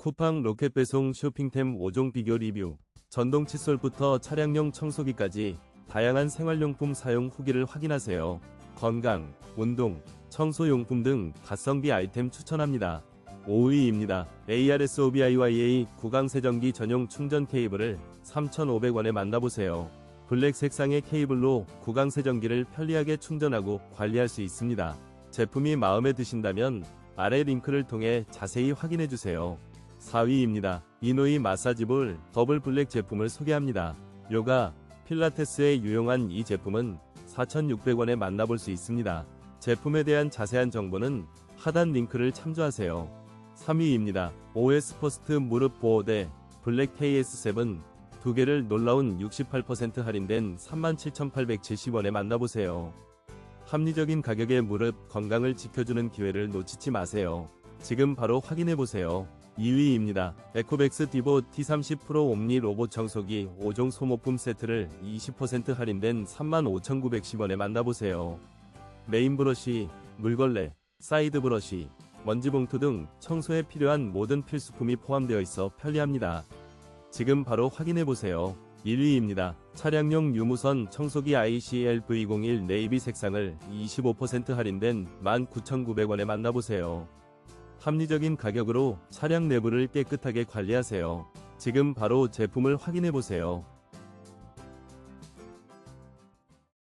쿠팡 로켓 배송 쇼핑템 5종 비교 리뷰. 전동 칫솔부터 차량용 청소기까지 다양한 생활용품 사용 후기를 확인하세요. 건강, 운동, 청소용품 등 가성비 아이템 추천합니다. 5위입니다. ARSOBIYA 구강세정기 전용 충전 케이블을 3,500원에 만나보세요. 블랙 색상의 케이블로 구강세정기를 편리하게 충전하고 관리할 수 있습니다. 제품이 마음에 드신다면 아래 링크를 통해 자세히 확인해주세요. 4위입니다. 이노이 마사지볼 더블 블랙 제품을 소개합니다. 요가, 필라테스에 유용한 이 제품은 4,600원에 만나볼 수 있습니다. 제품에 대한 자세한 정보는 하단 링크를 참조하세요. 3위입니다. OS 퍼스트 무릎 보호대 블랙 KS7 두 개를 놀라운 68% 할인된 37,870원에 만나보세요. 합리적인 가격에 무릎 건강을 지켜주는 기회를 놓치지 마세요. 지금 바로 확인해보세요. 2위입니다. 에코백스 디보 T30 프로 옴니 로봇 청소기 5종 소모품 세트를 20% 할인된 35,910원에 만나보세요. 메인 브러쉬, 물걸레, 사이드 브러쉬, 먼지 봉투 등 청소에 필요한 모든 필수품이 포함되어 있어 편리합니다. 지금 바로 확인해보세요. 1위입니다. 차량용 유무선 청소기 ICL-V01 네이비 색상을 25% 할인된 19,900원에 만나보세요. 합리적인 가격으로 차량 내부를 깨끗하게 관리하세요. 지금 바로 제품을 확인해보세요.